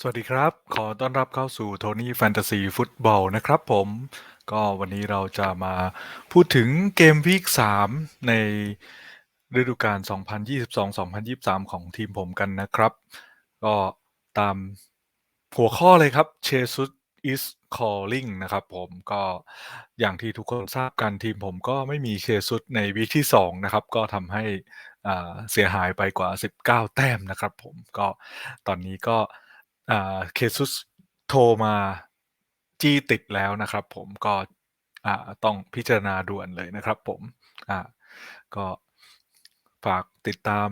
สวัสดีครับ ขอต้อนรับเข้าสู่ Tony Fantasy Football นะครับผม ก็วันนี้เราจะมาพูดถึงเกมวีค3ในฤดูกาล 2022-2023 ของทีมผมกันนะครับ ก็ตามหัวข้อเลยครับ Jesus is calling นะครับผมก็อย่างที่ทุกคนทราบกันทีมผมก็ไม่มีเชซุสในวีคที่ 2 นะครับ ก็ทำให้อ่าเสียหายไปกว่า 19 แต้มนะครับผมก็ตอนนี้ก็ เคซุสโทรมาจี้ติดแล้วนะครับ ผมก็ต้องพิจารณาด่วนเลยนะครับ ผมก็ฝากติดตาม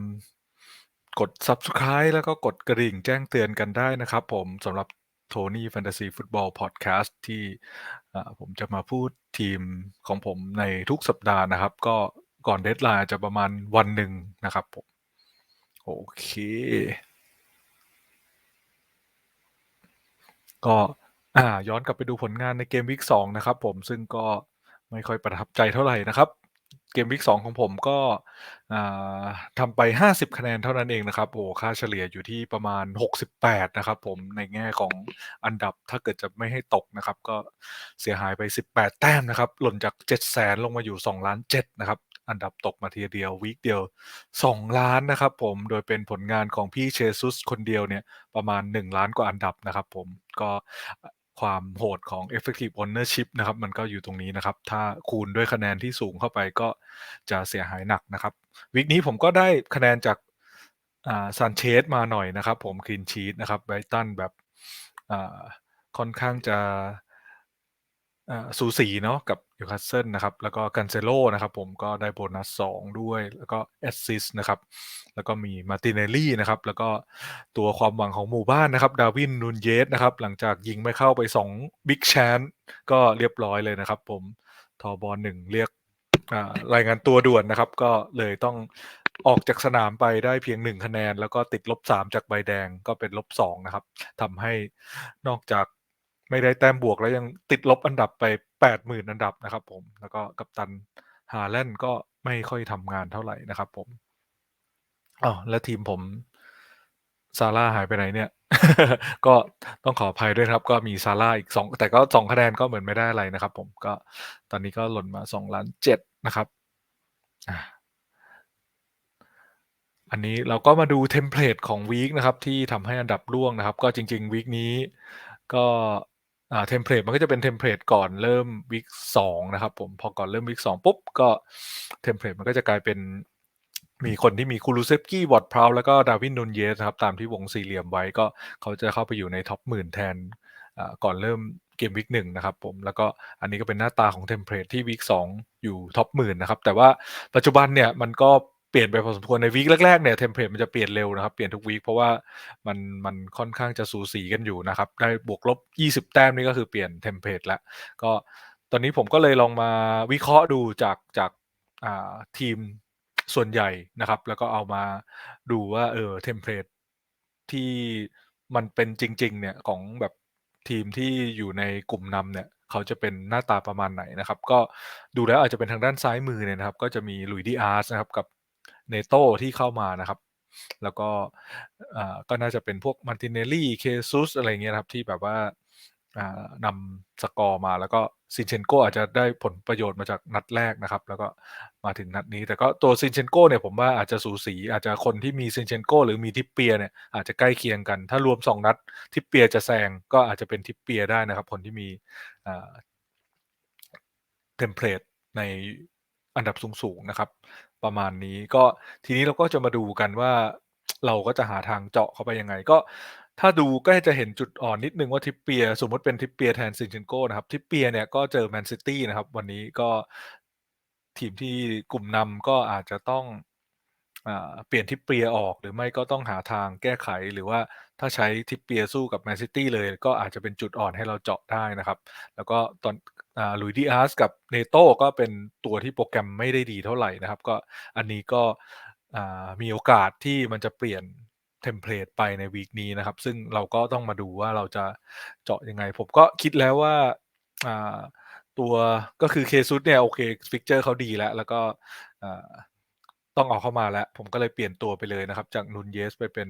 กด Subscribe แล้วก็กดกระดิ่งแจ้งเตือนกันได้นะครับ ผมสำหรับ Tony Fantasy Football Podcast ที่ผมจะมาพูดทีมของผมในทุกสัปดาห์นะครับ ก็ก่อนเดทไลน์จะประมาณวันหนึ่งนะครับผม โอเค ก็ อ่า ย้อนกลับไปดูผลงานในเกมวีค2นะครับผม ซึ่งก็ไม่ค่อยประทับใจเท่าไหร่นะครับ เกมวีค2ของผมก็ อ่าทำไป 50 คะแนนเท่านั้นเองนะครับ โอ้ค่าเฉลี่ยอยู่ที่ประมาณ 68 นะครับผม ในแง่ของอันดับ ถ้าเกิดจะไม่ให้ตกนะครับ ก็เสียหายไป 18 แต้มนะครับ หล่นจาก 700,000ลงมาอยู่2ล้าน7นะครับ อันดับตกมาทีเดียววีคเดียว 2 ล้านนะครับผมโดยเป็นผลงานของพี่เชซุสคนเดียวเนี่ยประมาณ 1 ล้านกว่าอันดับนะครับผมก็ความโหดของ effective ownership นะครับมันก็อยู่ตรงนี้นะครับ ถ้าคูณด้วยคะแนนที่สูงเข้าไปก็จะเสียหายหนักนะครับวิกนี้ผมก็ได้คะแนนจากซันเชสมาหน่อยนะครับ ผมคลีนชีตนะครับไบตันแบบค่อนข้างจะ สูสีเนาะกับนิวคาสเซิลนะครับ แล้วก็กันเซโลนะครับ ผมก็ได้โบนัส 2 ด้วย แล้วก็แอสซิสนะครับ แล้วก็มีมาติเนลลี่นะครับ แล้วก็ตัวความหวังของหมู่บ้านนะครับ ดาวินนูนเยสนะครับ หลังจากยิงไม่เข้าไป 2 บิ๊กแชนก็เรียบร้อยเลยนะครับ ผมทอบอลหนึ่งเรียกอ่ารายงานตัวด่วนนะครับ ก็เลยต้องออกจากสนามไปได้เพียง1คะแนน แล้วก็ติดลบ3จากใบแดงก็เป็นลบ2นะครับทำให้นอกจาก ไม่ได้แต้มบวกแล้วยังติดลบอันดับไป80,000อันดับนะครับผมแล้วก็กัปตันฮาแลนด์ก็ไม่ค่อยทำงานเท่าไหร่นะครับผมอ๋อและทีมผมซาร่าหายไปไหนเนี่ย ก็ต้องขออภัยด้วยครับ ก็มีซาร่าอีก2แต่ก็2คะแนนก็เหมือนไม่ได้อะไรนะครับ ผมก็ตอนนี้ก็หล่นมา2ล้าน7นะครับอันนี้เราก็มาดูเทมเพลตของวีคนะครับ ที่ทำให้อันดับร่วงนะครับ ก็จริง ๆวีคนี้ก็ อ่าเทมเพลตมันก็จะเป็นเทมเพลตก่อนเริ่มวีค2นะครับผมพอก่อนเริ่มวีค2ปุ๊บก็เทมเพลตมันก็จะกลายเป็นมีคนที่มีคูรูเซฟกี้วอร์ดพราวแล้วก็ดาวินนูนเยสครับตามที่วงสี่เหลี่ยมไว้ก็เขาจะเข้าไปอยู่ในท็อปหมื่นแทนอ่าก่อนเริ่มเกมวิกหนึ่งนะครับผมแล้วก็อันนี้ก็เป็นหน้าตาของเทมเพลตที่วิกสองอยู่ท็อปหมื่นนะครับแต่ว่าปัจจุบันเนี่ยมันก็เลี่ยนไปพอสมควรในวีคแรกๆเนี่ยเทมเพลตมันจะเปลี่ยนเร็วนะครับ เปลี่ยนทุกวีคเพราะว่ามันมันค่อนข้างจะสูสีกันอยู่นะครับ ได้บวกลบ 20 แต้มนี่ก็คือเปลี่ยนเทมเพลตแล้วก็ตอนนี้ผมก็เลยลองมาวิเคราะห์ดูจากจากาทีมส่วนใหญ่นะครับ แล้วก็เอามาดูว่าเออเทมเพลตที่มันเป็นจริง ๆ เนี่ยของแบบทีมที่อยู่ในกลุ่มนำเนี่ยเขาจะเป็นหน้าตาประมาณไหนนะครับ ก็ดูแล้วอาจจะเป็นทางด้านซ้ายมือเนี่ยนะครับ ก็จะมีลุยดีอาร์สนะครับกับ เนโตที่เข้ามานะครับ แล้วก็ก็น่าจะเป็นพวกมาร์ติเนลลี่เคซุสอะไรเงี้ยนะครับที่แบบว่านำสกอร์มาแล้วก็ซินเชนโกอาจจะได้ผลประโยชน์มาจากนัดแรกนะครับ แล้วก็มาถึงนัดนี้ แต่ก็ตัวซินเชนโกเนี่ยผมว่าอาจจะสูสี อาจจะคนที่มีซินเชนโกหรือมีทิปเปียเนี่ยอาจจะใกล้เคียงกัน ถ้ารวม 2 นัด ทิปเปียจะแซงก็อาจจะเป็นทิปเปียได้นะครับ คนที่มีเทมเพลตในอันดับสูงๆนะครับ ประมาณนี้ ก็ทีนี้เราก็จะมาดูกันว่า เราก็จะหาทางเจาะเข้าไปยังไง ก็ถ้าดูก็จะเห็นจุดอ่อนนิดนึงว่าทิปเปีย สมมติเป็นทิปเปียแทนซินเชนโกนะครับ ทิปเปียเนี่ยก็เจอแมนซิตี้นะครับ วันนี้ก็ทีมที่กลุ่มนำก็อาจจะต้อง อาเปลี่ยนทิปเปียออก หรือไม่ก็ต้องหาทางแก้ไข หรือว่าถ้าใช้ทิปเปียสู้กับแมนซิตี้เลย ก็อาจจะเป็นจุดอ่อนให้เราเจาะได้นะครับ แล้วก็ตอนลุยดีอาร์สกับเนโตก็เป็นตัวที่โปรแกรมไม่ได้ดีเท่าไหร่นะครับ ก็อันนี้ก็มีโอกาสที่มันจะเปลี่ยนเทมเพลตไปในวีคนี้นะครับ ซึ่งเราก็ต้องมาดูว่าเราจะเจาะยังไง ผมก็คิดแล้วว่าตัวก็คือเคซุสเนี่ยโอเคฟิกเจอร์เขาดีแล้ว แล้วก็ ต้องเอาเข้ามาแล้ว ผมก็เลยเปลี่ยนตัวไปเลยนะครับ จากนูนเยสไปเป็น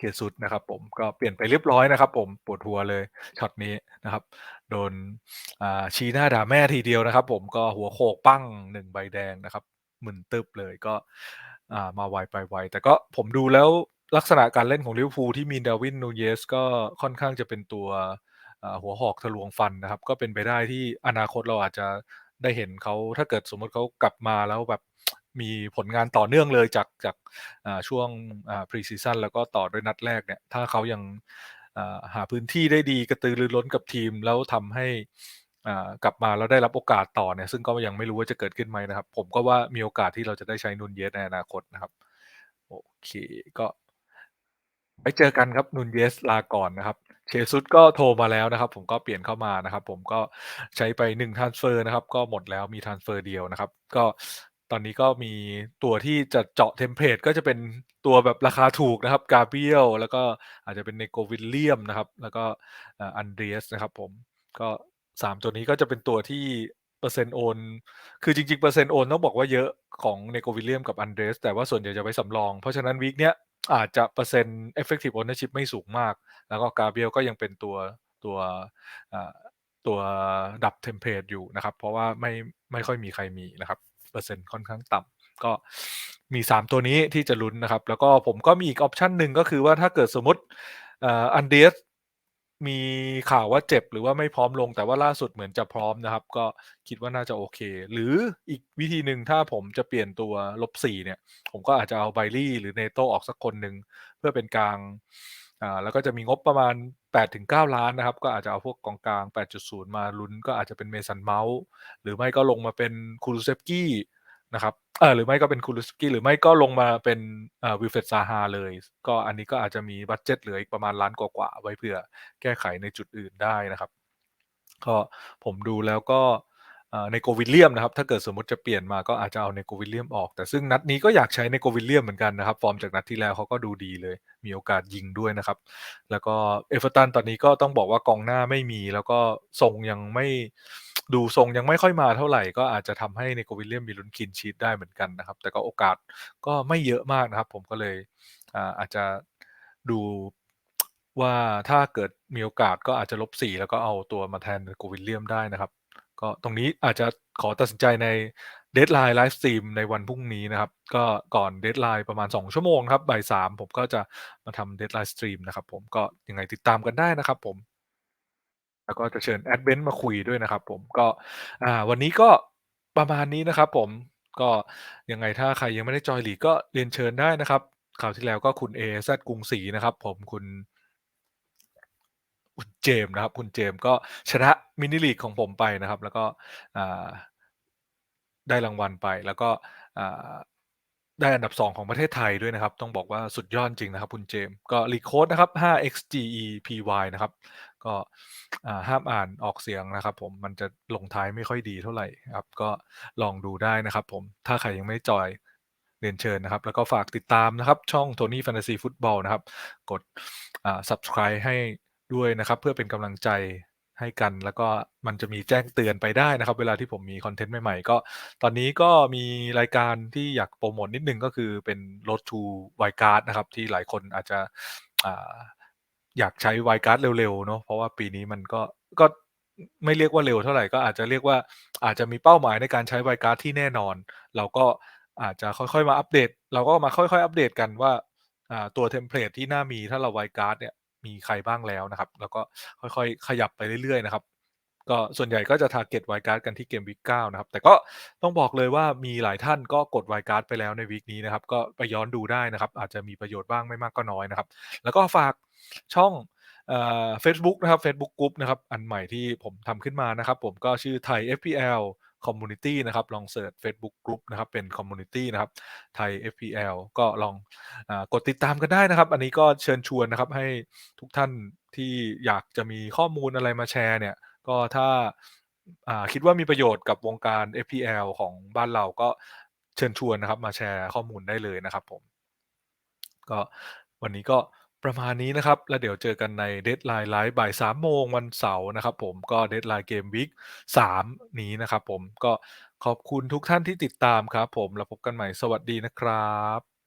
Jesus นะครับ ผมก็เปลี่ยนไปเรียบร้อยนะครับ ผมปวดหัวเลยช็อตนี้นะครับ โดนชี้หน้าด่าแม่ทีเดียวนะครับ ผมก็หัวโขกปั้ง1ใบแดงนะครับมึนตึบเลยก็อ่ามาไวไปไวแต่ก็ผมดูแล้วลักษณะการเล่นของลิเวอร์พูลที่มี Darwin Núñez ก็ค่อนข้างจะเป็นตัวหัวหอกทะลวงฟันนะครับ ก็เป็นไปได้ที่อนาคตเราอาจจะได้เห็นเขาถ้าเกิดสมมติเขากลับมาแล้วแบบ มีผลงานต่อเนื่องเลยจากจากช่วงอ่า Pre-season แล้วก็ต่อด้วยนัดแรกเนี่ยถ้าเขายังหาพื้นที่ได้ดีกระตือรือร้นกับทีม แล้วทำให้กลับมาแล้วได้รับโอกาสต่อเนี่ยซึ่งก็ยังไม่รู้ว่าจะเกิดขึ้นไหมนะครับ ผมก็ว่ามีโอกาสที่เราจะได้ใช้ Núñez ในอนาคตนะครับโอเคก็ไว้เจอกันครับ Núñez ลาก่อนนะครับ Jesus ก็โทรมาแล้วนะครับ ผมก็เปลี่ยนเข้ามานะครับ ผมก็ใช้ไป1ทรานสเฟอร์นะครับ ก็หมดแล้วมีทรานสเฟอร์เดียวนะครับ ก็ ตอนนี้ก็มีตัวที่จะเจาะเทมเพลตก็จะเป็นตัวแบบราคาถูกนะครับ Gabriel แล้วก็อาจจะเป็น Neco Williams นะครับ แล้วก็อ่า Andreas นะครับผมก็3ตัวนี้ก็จะเป็นตัวที่เปอร์เซ็นต์โอน คือจริงๆเปอร์เซ็นต์โอนต้องบอกว่าเยอะของ Neco Williams กับ Andreas แต่ว่าส่วนใหญ่จะไว้สำรอง เพราะฉะนั้นวีกเนี้ยอาจจะเปอร์เซ็นต์ effective ownership ไม่สูงมาก แล้วก็ Gabriel ก็ยังเป็นตัวตัวอ่าตัวดับเทมเพลตอยู่นะครับ เพราะว่าไม่ไม่ค่อยมีใครมีนะครับ ปอร์เซ็นต์ค่อนข้างต่ำก็มี 3 ตัวนี้ที่จะลุ้นนะครับ แล้วก็ผมก็มีอีกออปชันหนึ่งก็คือว่าถ้าเกิดสมมติอ่า Andreas มีข่าวว่าเจ็บหรือว่าไม่พร้อมลงแต่ว่าล่าสุดเหมือนจะพร้อมนะครับ ก็คิดว่าน่าจะโอเค หรืออีกวิธีหนึ่งถ้าผมจะเปลี่ยนตัว -4 เนี่ย ผมก็อาจจะเอา Bailly หรือ Neto ออกสักคนหนึ่ง เพื่อเป็นกลางอ่าแล้วก็จะมีงบประมาณ 8-9 ล้านนะครับ ก็อาจจะเอาพวกกองกลาง 8.0 มาลุ้นก็อาจจะเป็นเมสันเมาส์หรือไม่ก็ลงมาเป็นคูรูเซฟกี้นะครับเออหรือไม่ก็เป็นคูรูเซฟกี้หรือไม่ก็ลงมาเป็นวิลเฟตซาฮาเลย ก็อันนี้ก็อาจจะมีบัตเจตเหลืออีกประมาณล้านกว่าๆไว้เผื่อแก้ไขในจุดอื่นได้นะครับ ก็ผมดูแล้วก็ อ่า Neco Williams นะครับ ถ้าเกิดสมมติจะเปลี่ยนมาก็อาจจะเอา Neco Williams ออก แต่ซึ่งนัดนี้ก็อยากใช้ Neco Williams เหมือนกันนะครับ ฟอร์มจากนัดที่แล้วเขาก็ดูดีเลย มีโอกาสยิงด้วยนะครับ แล้วก็ Everton ตอนนี้ก็ต้องบอกว่ากองหน้าไม่มี แล้วก็ทรงยังไม่ดูทรงยังไม่ค่อยมาเท่าไหร่ ก็อาจจะทำให้ Neco Williams มีลุ้น clean sheet ได้เหมือนกันนะครับ แต่ก็โอกาสก็ไม่เยอะมากนะครับ ผมก็เลยอาจจะดูว่าถ้าเกิดมีโอกาสก็อาจจะ -4 แล้วก็เอาตัวมาแทน Neco Williams ได้นะครับ ก็ตรงนี้อาจจะขอตัดสินใจใน deadline ไลฟ์สตรีมในวันพรุ่งนี้นะครับ ก็ก่อน deadline ประมาณ 2 ชั่วโมงครับบ่าย3ผมก็จะมาทำ deadline สตรีมนะครับผมก็ยังไงติดตามกันได้นะครับผม แล้วก็จะเชิญ Add Benz มาคุยด้วยนะครับผมก็อ่าวันนี้ก็ประมาณนี้นะครับผมก็ยังไงถ้าใครยังไม่ได้จอยลีกก็เรียนเชิญได้นะครับคราวที่แล้วก็คุณ AZ กรุงศรีนะครับ ผมคุณ คุณเจมส์นะครับ คุณเจมส์ก็ชนะมินิลีกของผมไปนะครับ แล้วก็ได้รางวัลไป แล้วก็ได้อันดับ 2 ของประเทศไทยด้วยนะครับ ต้องบอกว่าสุดยอดจริงนะครับ คุณเจมส์ก็ลีโคดนะครับ 5xgepy นะครับ ก็ห้ามอ่านออกเสียงนะครับ ผมมันจะลงท้ายไม่ค่อยดีเท่าไหร่ครับ ก็ลองดูได้นะครับ ผมถ้าใครยังไม่จอยเรียนเชิญนะครับ แล้วก็ฝากติดตามนะครับ ช่อง Tony Fantasy Football นะครับ กด subscribe ให้ ด้วยนะครับ เพื่อเป็นกำลังใจให้กัน แล้วก็มันจะมีแจ้งเตือนไปได้นะครับ เวลาที่ผมมีคอนเทนต์ใหม่ๆ ก็ ตอนนี้ก็มีรายการที่อยากโพรโมตนิดนึงก็คือเป็น Road to Wildcard นะครับ ที่หลายคนอาจจะอ่าอยากใช้ Wildcard เร็วๆเนาะเพราะว่าปีนี้มันก็ก็ไม่เรียกว่าเร็วเท่าไหร่ก็อาจจะเรียกว่าอาจจะมีเป้าหมายในการใช้ Wildcard ที่แน่นอน เราก็อาจจะค่อยๆมาอัปเดต เราก็มาค่อยๆอัปเดตกันว่าตัวเทมเพลตที่น่ามีถ้าเรา Wildcard เนี่ย มีใครบ้างแล้วนะครับ แล้วก็ค่อยๆ ขยับไปเรื่อยๆนะครับ ก็ส่วนใหญ่ก็จะ target Wildcard กันที่เกมวีก9นะครับ แต่ก็ต้องบอกเลยว่ามีหลายท่านก็กด Wildcard ไปแล้วในวีกนี้นะครับ ก็ไปย้อนดูได้นะครับ อาจจะมีประโยชน์บ้างไม่มากก็น้อยนะครับ แล้วก็ฝากช่องเฟซบุ๊กนะครับเฟซบุ๊ก Group นะครับ อันใหม่ที่ผมทำขึ้นมานะครับ ผมก็ชื่อ Thai FPL Community นะครับลองเซิร์ชเฟซบุ๊ก Group นะครับเป็นคอมมิวนิตี้นะครับ Thai FPL ก็ลองอกดติดตามกันได้นะครับ อันนี้ก็เชิญชวนนะครับให้ทุกท่านที่อยากจะมีข้อมูลอะไรมาแชร์เนี่ยก็ถ้าอ่าคิดว่ามีประโยชน์กับวงการ FPL ของบ้านเราก็เชิญชวนนะครับมาแชร์ข้อมูลได้เลยนะครับผมก็วันนี้ก็ ประมาณนี้นะครับ แล้วเดี๋ยวเจอกันใน deadline ไลฟ์บ่าย3โมงวันเสาร์นะครับผมก็ deadline เกมวิก3นี้นะครับผมก็ขอบคุณทุกท่านที่ติดตามครับผม แล้วพบกันใหม่สวัสดีนะครับ